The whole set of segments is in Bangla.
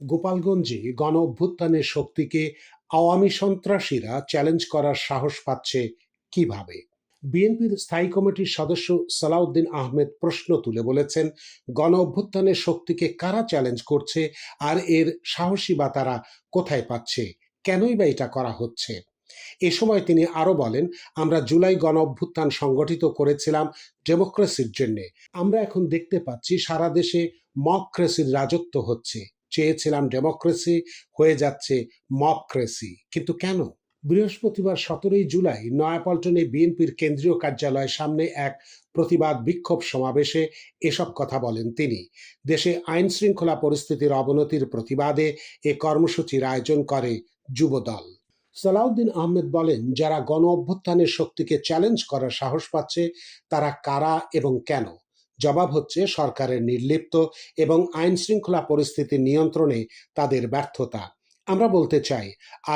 গোপালগঞ্জে গণ অভ্যুত্থানের শক্তিকে আওয়ামী সন্ত্রাসীরা চ্যালেঞ্জ করার সাহস পাচ্ছে কীভাবে? বিএনপির স্থায়ী কমিটির সদস্য সালাউদ্দিন আহমেদ প্রশ্ন তুলে বলেছেন গণ অভ্যুত্থানের শক্তিকে কারা চ্যালেঞ্জ করছে আর এর সাহসী বা তারা কোথায় পাচ্ছে? কেনই বা এটা করা হচ্ছে? এ সময় তিনি আরও বলেন, আমরা জুলাই গণ অভ্যুত্থান সংগঠিত করেছিলাম ডেমোক্রেসির জন্যে। আমরা এখন দেখতে পাচ্ছি সারা দেশে মকক্রেসির রাজত্ব হচ্ছে। চেয়েছিলাম ডেমোক্রেসি হয়ে যাচ্ছে মপক্রেসি কিন্তু কেন? বৃহস্পতিবার সতেরোই জুলাই নয়াপল্টনে বিএনপির কেন্দ্রীয় কার্যালয়ের সামনে এক প্রতিবাদ বিক্ষোভ সমাবেশে এসব কথা বলেন তিনি। দেশে আইন শৃঙ্খলা পরিস্থিতির অবনতির প্রতিবাদে এ কর্মসূচির আয়োজন করে যুবদল। সালাউদ্দিন আহমেদ বলেন, যারা গণ অভ্যুত্থানের শক্তিকে চ্যালেঞ্জ করার সাহস পাচ্ছে, তারা কারা এবং কেন? জবাব হচ্ছে সরকারের নির্লিপ্ত এবং আইন শৃঙ্খলা পরিস্থিতি নিয়ন্ত্রণে তাদের ব্যর্থতা। আমরা বলতে চাই,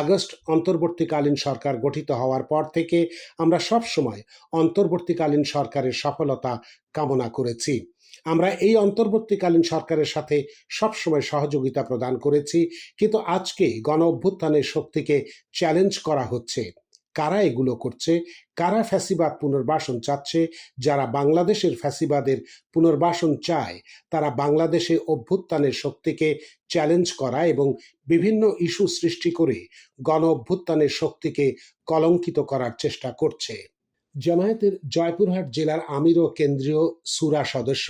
আগস্ট অন্তর্বর্তীকালীন সরকার গঠিত হওয়ার পর থেকে আমরা সব সময় অন্তর্বর্তীকালীন সরকারের সফলতা কামনা করেছি। আমরা এই অন্তর্বর্তীকালীন সরকারের সাথে সবসময় সহযোগিতা প্রদান করেছি, কিন্তু আজকে গণ অভ্যুত্থানের শক্তিকে চ্যালেঞ্জ করা হচ্ছে। কারা এগুলো করছে? কারা ফ্যাসিবাদ পুনর্বাসন চাচ্ছে? যারা বাংলাদেশের ফ্যাসিবাদের পুনর্বাসন চায়, তারা বাংলাদেশে অভ্যুত্থানের শক্তিকে চ্যালেঞ্জ করা এবং বিভিন্ন ইস্যু সৃষ্টি করে গণ অভ্যুত্থানের শক্তিকে কলঙ্কিত করার চেষ্টা করছে। জামায়াতের জয়পুরহাট জেলার আমির ও কেন্দ্রীয় সুরা সদস্য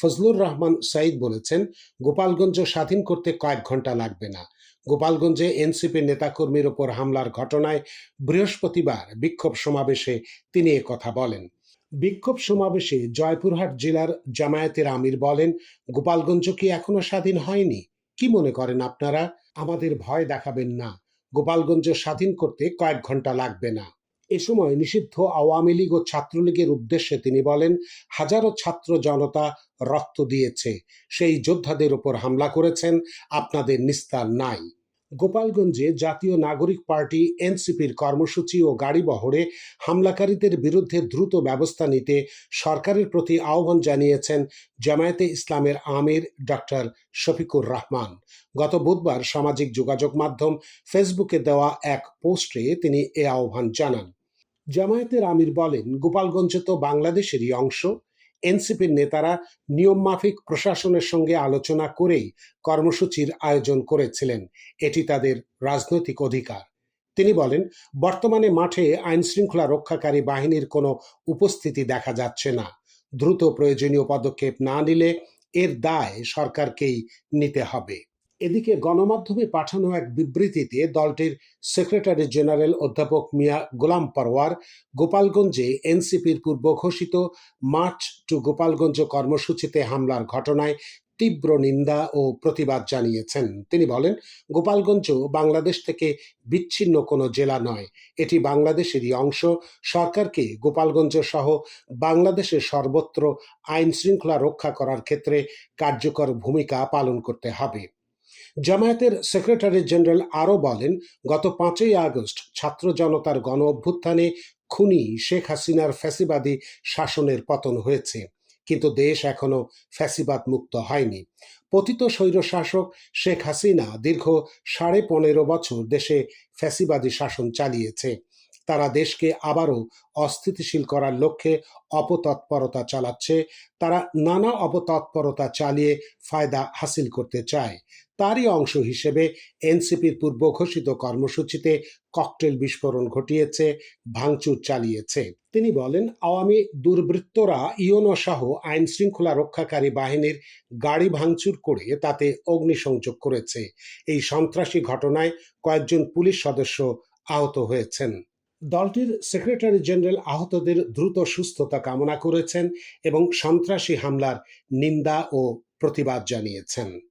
ফজলুর রহমান সাইদ বলেছেন, গোপালগঞ্জ স্বাধীন করতে কয়েক ঘণ্টা লাগবে না। গোপালগঞ্জে এনসিপি নেতাকর্মীর ওপর হামলার ঘটনায় বৃহস্পতিবার বিক্ষোভ সমাবেশে তিনি কথা বলেন। বিক্ষোভ সমাবেশে জয়পুরহাট জেলার জামায়াতের আমির বলেন, গোপালগঞ্জ কি এখনও স্বাধীন হয়নি? কি মনে করেন আপনারা? আমাদের ভয় দেখাবেন না। গোপালগঞ্জ স্বাধীন করতে কয়েক ঘণ্টা লাগবে না। এ সময় নিষিদ্ধ আওয়ামী লীগ ও ছাত্রলীগের উদ্দেশ্যে তিনি বলেন, হাজারো ছাত্র জনতা রক্ত দিয়েছে। সেই যোদ্ধাদের উপর হামলা করেছেন। আপনাদের নিস্তার নাই। গোপালগঞ্জে জাতীয় নাগরিক পার্টি, এনসিপির কর্মসূচি ও গাড়ি বহরে হামলাকারীদের বিরুদ্ধে দ্রুত ব্যবস্থা নিতে সরকারের প্রতি আহ্বান জানিয়েছেন জামায়াতে ইসলামের আমির ডক্টর শফিকুর রহমান। গত বুধবার সামাজিক যোগাযোগ মাধ্যম ফেসবুকে দেওয়া এক পোস্টে তিনি এ আহ্বান জানান। জামায়াতের আমির বলেন, গোপালগঞ্জে তো বাংলাদেশেরই অংশ। এনসিপির নেতারা নিয়মমাফিক প্রশাসনের সঙ্গে আলোচনা করেই কর্মসূচির আয়োজন করেছিলেন। এটি তাদের রাজনৈতিক অধিকার। তিনি বলেন, বর্তমানে মাঠে আইন শৃঙ্খলা রক্ষাকারী বাহিনীর কোনো উপস্থিতি দেখা যাচ্ছে না। দ্রুত প্রয়োজনীয় পদক্ষেপ না নিলে এর দায় সরকারকেই নিতে হবে। এদিকে গণমাধ্যমে পাঠানো এক বিবৃতিতে দলটির সেক্রেটারি জেনারেল অধ্যাপক মিয়া গোলাম পরওয়ার গোপালগঞ্জে এনসিপির পূর্ব ঘোষিত মার্চ টু গোপালগঞ্জ কর্মসূচিতে হামলার ঘটনায় তীব্র নিন্দা ও প্রতিবাদ জানিয়েছেন। তিনি বলেন, গোপালগঞ্জ বাংলাদেশ থেকে বিচ্ছিন্ন কোনো জেলা নয়। এটি বাংলাদেশেরই অংশ। সরকারকে গোপালগঞ্জ সহ বাংলাদেশের সর্বত্র আইন শৃঙ্খলা রক্ষা করার ক্ষেত্রে কার্যকর ভূমিকা পালন করতে হবে। জামায়াতের সেক্রেটারি জেনারেল আরও বলেন, গত পাঁচই আগস্ট ছাত্র জনতার গণ অভ্যুত্থানে খুনি শেখ হাসিনার ফ্যাসিবাদী শাসনের পতন হয়েছে। কিন্তু দেশ এখনও ফ্যাসিবাদ মুক্ত হয়নি। পতিত স্বৈরশাসক শেখ হাসিনা দীর্ঘ সাড়ে পনেরো বছর দেশে ফ্যাসিবাদী শাসন চালিয়েছে। তারা দেশকে আবারও অস্থিতিশীল করার লক্ষ্যে অপতৎপরতা চালাচ্ছে। তারা নানা অপতৎপরতা চালিয়ে ফায়দা হাসিল করতে চায়। তারই অংশ হিসেবে এনসিপির পূর্ব ঘোষিত কর্মসূচিতে ককটেল বিস্ফোরণ ঘটিয়েছে, ভাঙচুর চালিয়েছে। তিনি বলেন, আওয়ামী দুর্বৃত্তরা ইয়নো সহ আইন শৃঙ্খলা রক্ষাকারী বাহিনীর গাড়ি ভাঙচুর করে তাতে অগ্নিসংযোগ করেছে। এই সন্ত্রাসী ঘটনায় কয়েকজন পুলিশ সদস্য আহত হয়েছেন। দলটির সেক্রেটারি জেনারেল আহতদের দ্রুত সুস্থতা কামনা করেছেন এবং সন্ত্রাসী হামলার নিন্দা ও প্রতিবাদ জানিয়েছেন।